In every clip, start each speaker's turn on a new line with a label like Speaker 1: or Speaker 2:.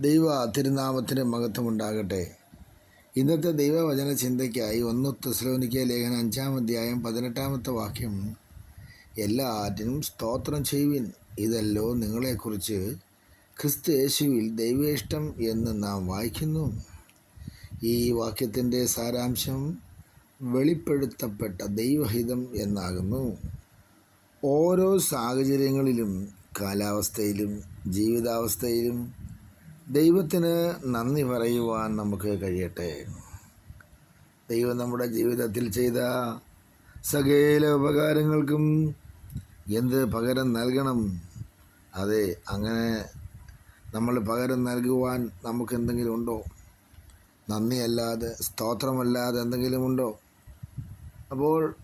Speaker 1: ദൈവ തിരുനാമത്തിന് മഹത്വമുണ്ടാകട്ടെ. ഇന്നത്തെ ദൈവവചന ചിന്തയ്ക്കായി ഒന്ന് തെസ്ലോനിക്ക ലേഖനം അഞ്ചാം അധ്യായം പതിനെട്ടാമത്തെ വാക്യം. എല്ലാറ്റിനും സ്തോത്രം ചെയ്യുവിൻ. ഇതല്ലോ നിങ്ങളെക്കുറിച്ച് ക്രിസ്തു യേശുവിൽ ദൈവേഷ്ടം എന്ന് നാം വായിക്കുന്നു. ഈ വാക്യത്തിന്റെ സാരാംശം വെളിപ്പെടുത്തപ്പെട്ട ദൈവഹിതം എന്നാകുന്നു. ഓരോ സാഹചര്യങ്ങളിലും കാലാവസ്ഥയിലും ജീവിതാവസ്ഥയിലും ദൈവത്തിന് നന്ദി പറയുവാൻ നമുക്ക് കഴിയട്ടെ. ദൈവം നമ്മുടെ ജീവിതത്തിൽ ചെയ്ത സകല ഉപകാരങ്ങൾക്കും എന്ത് പകരം നൽകണം? അതെ അങ്ങനെ നമ്മൾ പകരം നൽകുവാൻ നമുക്ക് എന്തെങ്കിലും ഉണ്ടോ? നന്ദിയല്ലാതെ സ്തോത്രമല്ലാതെ എന്തെങ്കിലും ഉണ്ടോ? അപ്പോൾ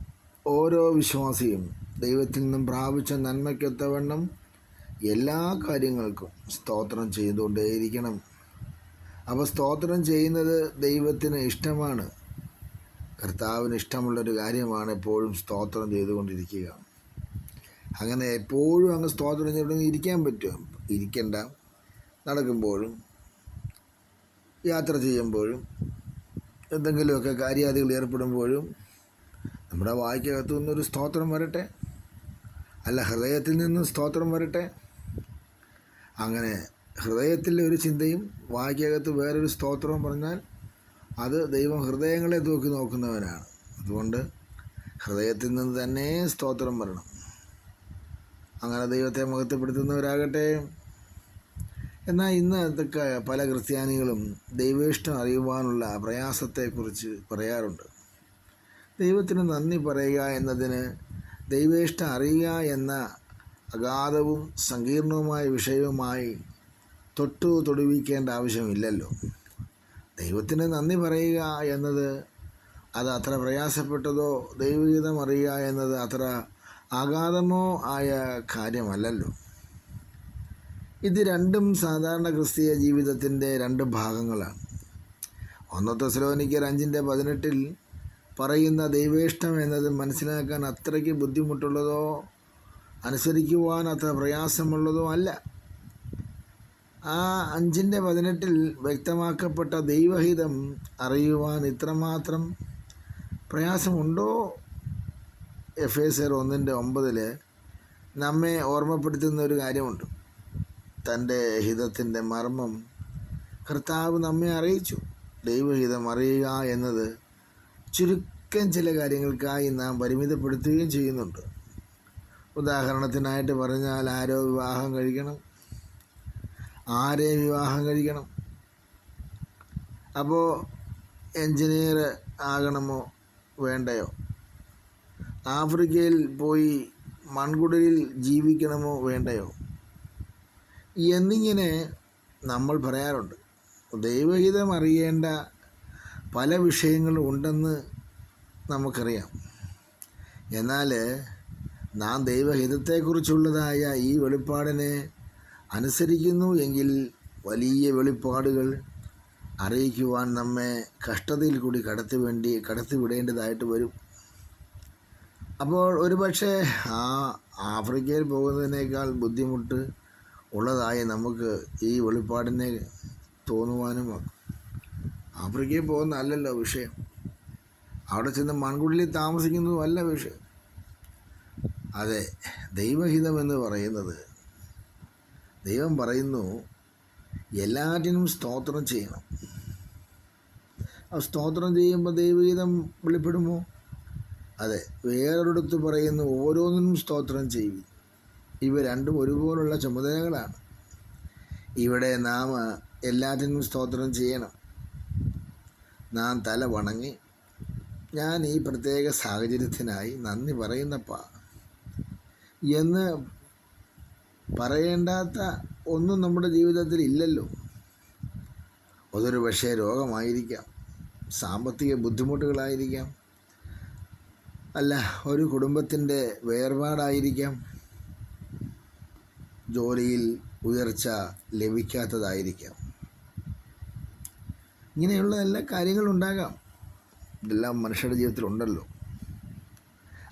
Speaker 1: ഓരോ വിശ്വാസിയും ദൈവത്തിൽ നിന്നും പ്രാപിച്ച നന്മയ്ക്കൊത്തവണ്ണം എല്ലാ കാര്യങ്ങൾക്കും സ്തോത്രം ചെയ്തുകൊണ്ടേയിരിക്കണം. അപ്പോൾ സ്തോത്രം ചെയ്യുന്നത് ദൈവത്തിന് ഇഷ്ടമാണ്. കർത്താവിന് ഇഷ്ടമുള്ളൊരു കാര്യമാണ് എപ്പോഴും സ്തോത്രം ചെയ്തുകൊണ്ടിരിക്കുക. അങ്ങനെ എപ്പോഴും അങ്ങ് സ്തോത്രം ചെയ്തുകൊണ്ട് ഇരിക്കാൻ പറ്റും ഇരിക്കണ്ട. നടക്കുമ്പോഴും യാത്ര ചെയ്യുമ്പോഴും എന്തെങ്കിലുമൊക്കെ കാര്യാദികൾ ഏർപ്പെടുമ്പോഴും നമ്മുടെ വായിക്കകത്തു നിന്നൊരു സ്തോത്രം വരട്ടെ. അല്ല ഹൃദയത്തിൽ നിന്നും സ്തോത്രം വരട്ടെ. അങ്ങനെ ഹൃദയത്തിലെ ഒരു ചിന്തയും വായിക്കകത്ത് വേറൊരു സ്തോത്രവും പറഞ്ഞാൽ അത് ദൈവം ഹൃദയങ്ങളെ തൂക്കി നോക്കുന്നവനാണ്. അതുകൊണ്ട് ഹൃദയത്തിൽ നിന്ന് തന്നെ സ്തോത്രം വരണം. അങ്ങനെ ദൈവത്തെ മഹത്വപ്പെടുത്തുന്നവരാകട്ടെ. എന്നാൽ ഇന്ന് അതൊക്കെ പല ക്രിസ്ത്യാനികളും ദൈവേഷ്ടം അറിയുവാനുള്ള പ്രയാസത്തെക്കുറിച്ച് പറയാറുണ്ട്. ദൈവത്തിന് നന്ദി പറയുക എന്നതിന് ദൈവേഷ്ടം അറിയുക എന്ന അഗാധവും സങ്കീർണവുമായ വിഷയവുമായി തൊട്ടു തൊടുവിക്കേണ്ട ആവശ്യമില്ലല്ലോ. ദൈവത്തിന് നന്ദി പറയുക എന്നത് അത് അത്ര പ്രയാസപ്പെട്ടതോ ദൈവഗീതം അറിയുക എന്നത് അത്ര ആഘാതമോ ആയ കാര്യമല്ലല്ലോ. ഇത് രണ്ടും സാധാരണ ക്രിസ്തീയ ജീവിതത്തിന്റെ രണ്ട് ഭാഗങ്ങളാണ്. ഒന്നത്തെ സ്ലോനിക്കർ അഞ്ചിന്റെ പതിനെട്ടിൽ പറയുന്ന ദൈവേഷ്ടം എന്നത് മനസ്സിലാക്കാൻ അത്രയ്ക്ക് ബുദ്ധിമുട്ടുള്ളതോ അനുസരിക്കുവാൻ അത്ര പ്രയാസമുള്ളതോ അല്ല. ആ അഞ്ചിന്റെ പതിനെട്ടിൽ വ്യക്തമാക്കപ്പെട്ട ദൈവഹിതം അറിയുവാൻ ഇത്രമാത്രം പ്രയാസമുണ്ടോ? എഫ് എ ആർ ഒന്നിന്റെ ഒമ്പതിൽ നമ്മെ ഓർമ്മപ്പെടുത്തുന്ന ഒരു കാര്യമുണ്ട്. തന്റെ ഹിതത്തിന്റെ മർമ്മം കർത്താവ് നമ്മെ അറിയിച്ചു. ദൈവഹിതം അറിയുക എന്നത് ചുരുക്കം ചില കാര്യങ്ങൾക്കായി നാം പരിമിതപ്പെടുത്തുകയും ചെയ്യുന്നുണ്ട്. ഉദാഹരണത്തിനായിട്ട് പറഞ്ഞാൽ ആരോ വിവാഹം കഴിക്കണം. ആരെ വിവാഹം കഴിക്കണം? അപ്പോൾ എഞ്ചിനീയർ ആകണമോ വേണ്ടയോ? ആഫ്രിക്കയിൽ പോയി മൺകുടലിൽ ജീവിക്കണമോ വേണ്ടയോ? എന്നിങ്ങനെ നമ്മൾ പറയാറുണ്ട്. ദൈവഹിതം അറിയേണ്ട പല വിഷയങ്ങളും ഉണ്ടെന്ന് നമുക്കറിയാം. എന്നാൽ നാം ദൈവഹിതത്തെക്കുറിച്ചുള്ളതായ ഈ വെളിപ്പാടിനെ അനുസരിക്കുന്നു എങ്കിൽ വലിയ വെളിപ്പാടുകൾ അറിയിക്കുവാൻ നമ്മെ കഷ്ടതയിൽ കൂടി കടത്തി വേണ്ടി കടത്തിവിടേണ്ടതായിട്ട് വരും. അപ്പോൾ ഒരുപക്ഷെ ആ ആഫ്രിക്കയിൽ പോകുന്നതിനേക്കാൾ ബുദ്ധിമുട്ട് ഉള്ളതായി നമുക്ക് ഈ വെളിപ്പാടിനെ തോന്നുവാനും ആഫ്രിക്കയിൽ പോകുന്നതല്ലല്ലോ വിഷയം. അവിടെ ചെന്ന് മൺകുടിയിൽ താമസിക്കുന്നതും അല്ല വിഷയം. അതെ ദൈവഹിതം എന്ന് പറയുന്നത് ദൈവം പറയുന്നു എല്ലാറ്റിനും സ്തോത്രം ചെയ്യണം. ആ സ്തോത്രം ചെയ്യുമ്പോൾ ദൈവഹിതം വെളിപ്പെടുമോ? അതെ വേറൊരിടത്ത് പറയുന്നു ഓരോന്നിനും സ്തോത്രം ചെയ്യും. ഇവ രണ്ടും ഒരുപോലുള്ള ചുമതലകളാണ്. ഇവിടെ നാം എല്ലാറ്റിനും സ്തോത്രം ചെയ്യണം. നാം തല വണങ്ങി ഞാൻ ഈ പ്രത്യേക സാഹചര്യത്തിനായി നന്ദി പറയുന്നപ്പാ. എന്ന് പറയേണ്ടാത്ത ഒന്നും നമ്മുടെ ജീവിതത്തിൽ ഇല്ലല്ലോ. അതൊരു പക്ഷേ രോഗമായിരിക്കാം. സാമ്പത്തിക ബുദ്ധിമുട്ടുകളായിരിക്കാം. അല്ല ഒരു കുടുംബത്തിന്റെ വേർപാടായിരിക്കാം. ജോലിയിൽ ഉയർച്ച ലഭിക്കാത്തതായിരിക്കാം. ഇങ്ങനെയുള്ള എല്ലാ കാര്യങ്ങളുണ്ടാകാം. ഇതെല്ലാം മനുഷ്യരുടെ ജീവിതത്തിലുണ്ടല്ലോ.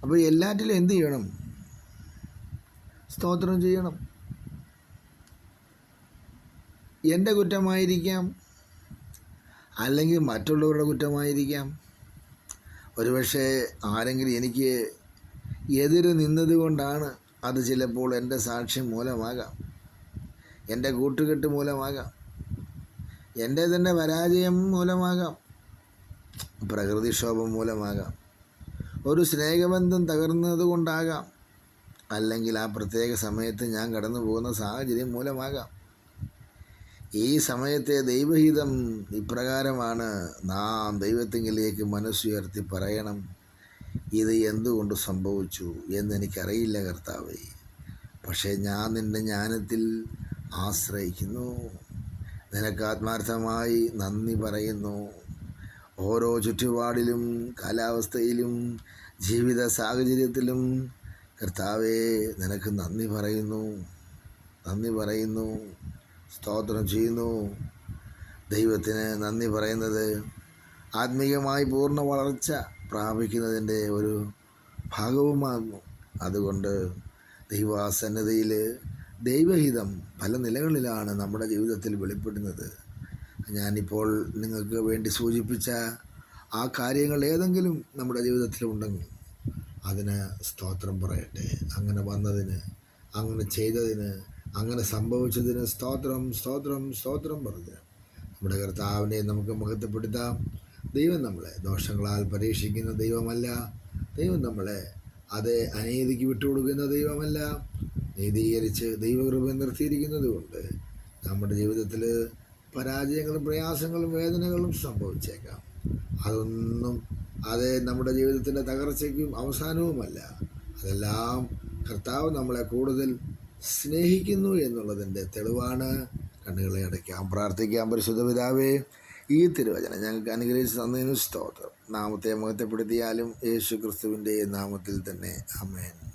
Speaker 1: അപ്പോൾ എല്ലാറ്റിലും എന്ത് ചെയ്യണം? സ്തോത്രം ചെയ്യണം. എന്റെ കുറ്റമായിരിക്കാം. അല്ലെങ്കിൽ മറ്റുള്ളവരുടെ കുറ്റമായിരിക്കാം. ഒരുപക്ഷെ ആരെങ്കിലും എനിക്ക് എതിര് നിന്നതുകൊണ്ടാണ് അത് ചിലപ്പോൾ എന്റെ സാക്ഷ്യം മൂലമാകാം. എന്റെ കൂട്ടുകെട്ട് മൂലമാകാം. എന്റെ തന്നെ പരാജയം മൂലമാകാം. പ്രകൃതിക്ഷോഭം മൂലമാകാം. ഒരു സ്നേഹബന്ധം തകർന്നത് കൊണ്ടാകാം അല്ലെങ്കിൽ ആ പ്രത്യേക സമയത്ത് ഞാൻ കടന്നു പോകുന്ന സാഹചര്യം മൂലമാകാം. ഈ സമയത്തെ ദൈവഹിതം ഇപ്രകാരമാണ് നാം ദൈവത്തിങ്കിലേക്ക് മനസ്സുയർത്തി പറയണം. ഇത് എന്തുകൊണ്ട് സംഭവിച്ചു എന്നെനിക്കറിയില്ല കർത്താവേ. പക്ഷേ ഞാൻ നിന്റെ ജ്ഞാനത്തിൽ ആശ്രയിക്കുന്നു. നിനക്ക് ആത്മാർത്ഥമായി നന്ദി പറയുന്നു. ഓരോ ചുറ്റുപാടിലും കാലാവസ്ഥയിലും ജീവിത സാഹചര്യത്തിലും കർത്താവേ നിനക്ക് നന്ദി പറയുന്നു. നന്ദി പറയുന്നു. സ്തോത്രം ചെയ്യുന്നു. ദൈവത്തിന് നന്ദി പറയുന്നത് ആത്മീയമായി പൂർണ വളർച്ച പ്രാപിക്കുന്നതിന്റെ ഒരു ഭാഗവുമാകുന്നു അതുകൊണ്ട് ദൈവാസന്നതയിൽ ദൈവഹിതം പല നിലകളിലാണ് നമ്മുടെ ജീവിതത്തിൽ വെളിപ്പെടുന്നത്. ഞാനിപ്പോൾ നിങ്ങൾക്ക് വേണ്ടി സൂചിപ്പിച്ച ആ കാര്യങ്ങൾ ഏതെങ്കിലും നമ്മുടെ ജീവിതത്തിലുണ്ടെങ്കിൽ അതിന് സ്തോത്രം പറയട്ടെ. അങ്ങനെ വന്നതിന് അങ്ങനെ ചെയ്തതിന് അങ്ങനെ സംഭവിച്ചതിന് സ്തോത്രം സ്തോത്രം സ്തോത്രം പറഞ്ഞ്. നമ്മുടെ കർത്താവിനെ നമുക്ക് മഹത്വപ്പെടുത്താം. ദൈവം നമ്മളെ ദോഷങ്ങളാൽ പരീക്ഷിക്കുന്ന ദൈവമല്ല. ദൈവം നമ്മളെ അത് അനീതിക്ക് വിട്ടുകൊടുക്കുന്ന ദൈവമല്ല. നീതീകരിച്ച് ദൈവകൃപ നിർത്തിയിരിക്കുന്നത് കൊണ്ട് നമ്മുടെ ജീവിതത്തിൽ പരാജയങ്ങളും പ്രയാസങ്ങളും വേദനകളും സംഭവിച്ചേക്കാം. അതൊന്നും അത് നമ്മുടെ ജീവിതത്തിന്റെ തകർച്ചയ്ക്കും അവസാനവുമല്ല. അതെല്ലാം കർത്താവ് നമ്മളെ കൂടുതൽ സ്നേഹിക്കുന്നു എന്നുള്ളതിന്റെ തെളിവാണ്. കണ്ണുകളെ അടയ്ക്കാം പ്രാർത്ഥിക്കാം. പരിശുദ്ധ പിതാവേ ഈ തിരുവചനം ഞങ്ങൾക്ക് അനുഗ്രഹിച്ച് തന്നതിന് സ്തോത്രം. നാമത്തെ മഹത്വപ്പെടുത്തിയാലും യേശു ക്രിസ്തുവിന്റെ നാമത്തിൽ തന്നെ. അമേൻ